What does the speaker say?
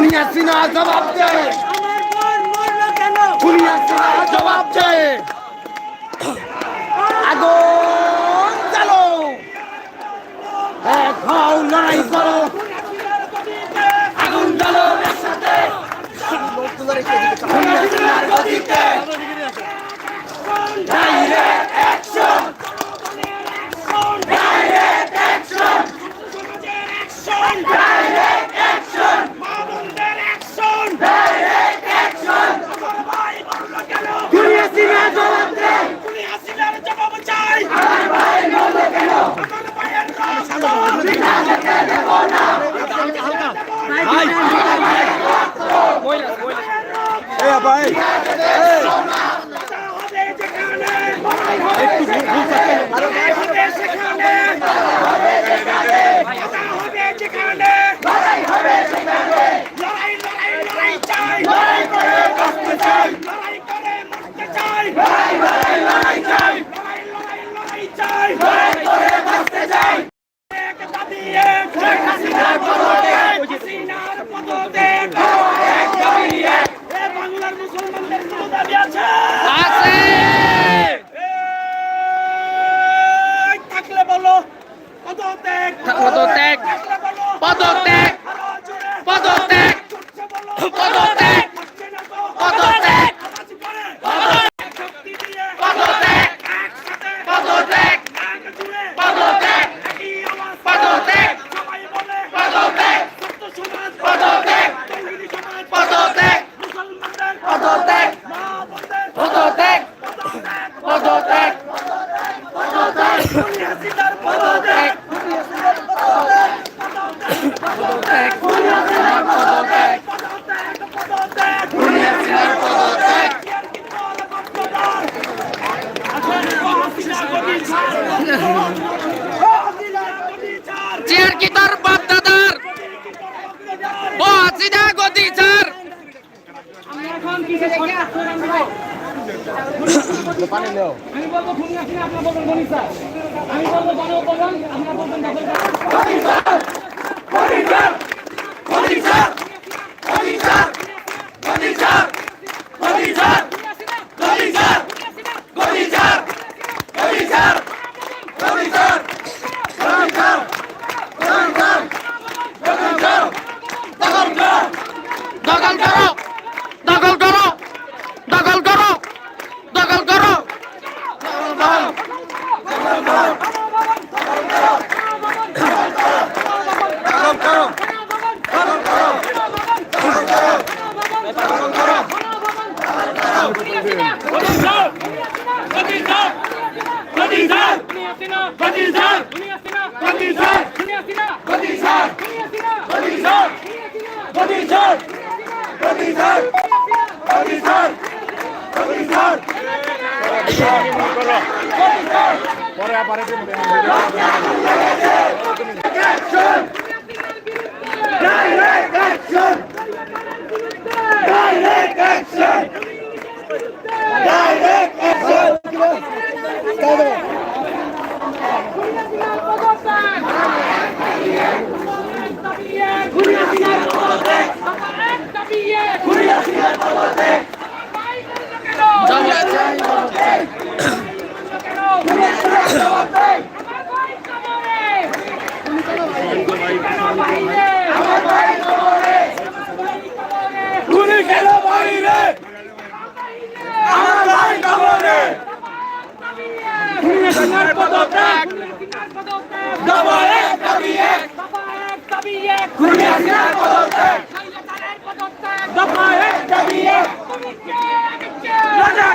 দুনিয়া সিনা জবাব দেয় দুনিয়া সিনা জবাব দেয় আগুন চালো খাও লড়াই করো। আগুন চালো একসাথে। দুনিয়া সিনার গতিতে। ডাইরেক্ট এই ভাই একটু নাকি তার বাপ দাদার ও আসিদা গদি sir Gol Izar! Gol Izar! প্রতিশোধ! প্রতিশোধ! প্রতিশোধ! প্রতিশোধ! প্রতিশোধ! প্রতিশোধ! প্রতিশোধ! প্রতিশোধ! পরে আবার Direct action! Direct action! সৈন্যের পদত্যাগ দাবো এক দাবি এক খুনি হাসিনার পদত্যাগ দাবো এক দাবি এক রাজা